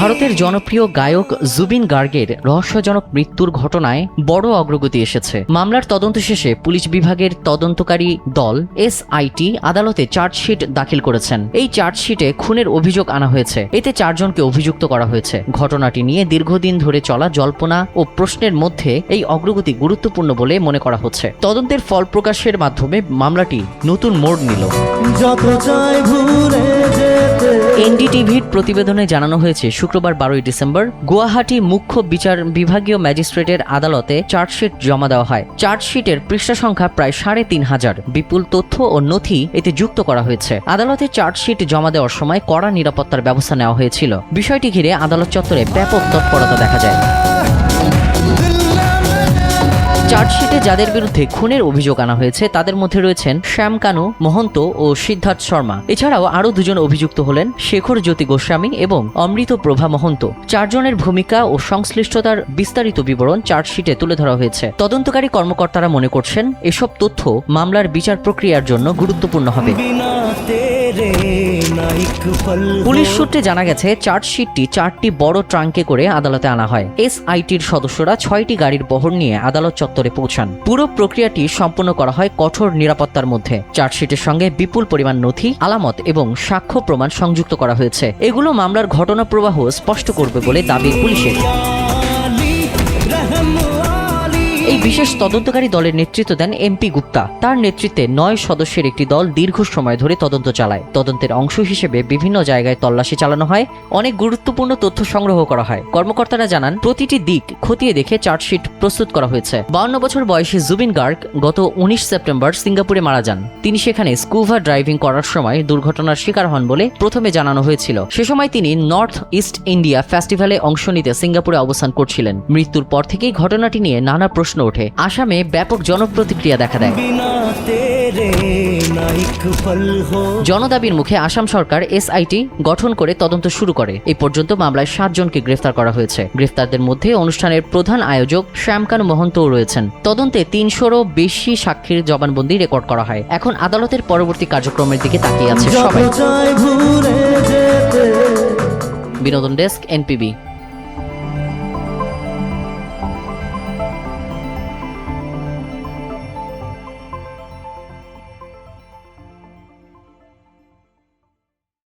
ভারতের জনপ্রিয় গায়ক জুবিন গার্গের রহস্যজনক মৃত্যুর ঘটনায় বড় অগ্রগতি এসেছে। মামলার তদন্ত শেষে পুলিশ বিভাগের তদন্তকারী দল এসআইটি আদালতে চার্জশিট দাখিল করেছেন। এই চার্জশিটে খুনের অভিযোগ আনা হয়েছে। এতে চারজনকে অভিযুক্ত করা হয়েছে। ঘটনাটি নিয়ে দীর্ঘদিন ধরে চলা জল্পনা ও প্রশ্নের মধ্যে এই অগ্রগতি গুরুত্বপূর্ণ বলে মনে করা হচ্ছে। তদন্তের ফল প্রকাশের মাধ্যমে মামলাটি নতুন মোড় নিল। যত ঘুরে যেতে এনডিটিভির প্রতিবেদনে জানানো হয়েছে, শুক্রবার বারোই ডিসেম্বর গুয়াহাটি মুখ্য বিচার বিভাগীয় ম্যাজিস্ট্রেটের আদালতে চার্জশিট জমা দেওয়া হয়। চার্জশিটের পৃষ্ঠা সংখ্যা প্রায় সাড়ে তিন হাজার। বিপুল তথ্য ও নথি এতে যুক্ত করা হয়েছে। আদালতে চার্জশিট জমা দেওয়ার সময় কড়া নিরাপত্তার ব্যবস্থা নেওয়া হয়েছিল। বিষয়টি ঘিরে আদালত চত্বরে ব্যাপক তৎপরতা দেখা যায়। চার্জশিটে যাদের বিরুদ্ধে খুনের অভিযোগ আনা হয়েছে তাদের মধ্যে রয়েছেন শ্যাম কানু মহন্ত ও সিদ্ধার্থ শর্মা। এছাড়াও আরও দুজন অভিযুক্ত হলেন শেখর জ্যোতি গোস্বামী এবং অমৃত প্রভা মহন্ত। চারজনের ভূমিকা ও সংশ্লিষ্টতার বিস্তারিত বিবরণ চার্জশিটে তুলে ধরা হয়েছে। তদন্তকারী কর্মকর্তারা মনে করছেন এসব তথ্য মামলার বিচার প্রক্রিয়ার জন্য গুরুত্বপূর্ণ হবে। পুলিশ সূত্রে জানা গেছে চার্জশিটটি চারটি বড় ট্রাঙ্কে করে আদালতে আনা হয়। এসআইটির সদস্যরা ছয়টি গাড়ির বহর নিয়ে আদালত চত্বরে পৌঁছান। পুরো প্রক্রিয়াটি সম্পন্ন করা হয় কঠোর নিরাপত্তার মধ্যে। চার্জশিটের সঙ্গে বিপুল পরিমাণ নথি, আলামত এবং সাক্ষ্য প্রমাণ সংযুক্ত করা হয়েছে। এগুলো মামলার ঘটনা প্রবাহ স্পষ্ট করবে বলে দাবি পুলিশের। এই বিশেষ তদন্তকারী দলের নেতৃত্ব দেন এমপি গুপ্তা। তার নেতৃত্বে নয় সদস্যের একটি দল দীর্ঘ সময় ধরে তদন্ত চালায়। তদন্তের অংশ হিসেবে বিভিন্ন জায়গায় তল্লাশি চালানো হয়। অনেক গুরুত্বপূর্ণ তথ্য সংগ্রহ করা হয়। কর্মকর্তারা জানান, প্রতিটি দিক খতিয়ে দেখে চার্জশিট প্রস্তুত করা হয়েছে। বাউন্ন বছর বয়সী জুবিন গার্গ গত উনিশ সেপ্টেম্বর সিঙ্গাপুরে মারা যান। তিনি সেখানে স্কুভা ড্রাইভিং করার সময় দুর্ঘটনার শিকার হন বলে প্রথমে জানানো হয়েছিল। সে সময় তিনি নর্থ ইস্ট ইন্ডিয়া ফেস্টিভ্যালে অংশ নিতে সিঙ্গাপুরে অবস্থান করছিলেন। মৃত্যুর পর থেকেই ঘটনাটি নিয়ে নানা প্রশ্ন ওঠে আসামে ব্যাপক জনপ্রতিক্রিয়া দেখা দেয়। জনদাবির মুখে আসাম সরকার এসআইটি গঠন করে তদন্ত শুরু করে। এই পর্যন্ত মামলায় সাতজনকে গ্রেফতার করা হয়েছে। গ্রেফতারদের মধ্যে অনুষ্ঠানের প্রধান আয়োজক শ্যামকানু মহন্তও রয়েছেন। তদন্তে তিনশোরও বেশি সাক্ষীর জবানবন্দি রেকর্ড করা হয়। এখন আদালতের পরবর্তী কার্যক্রমের দিকে তাকিয়ে আছে সবাই। বিনোদন ডেস্ক এনপিবি।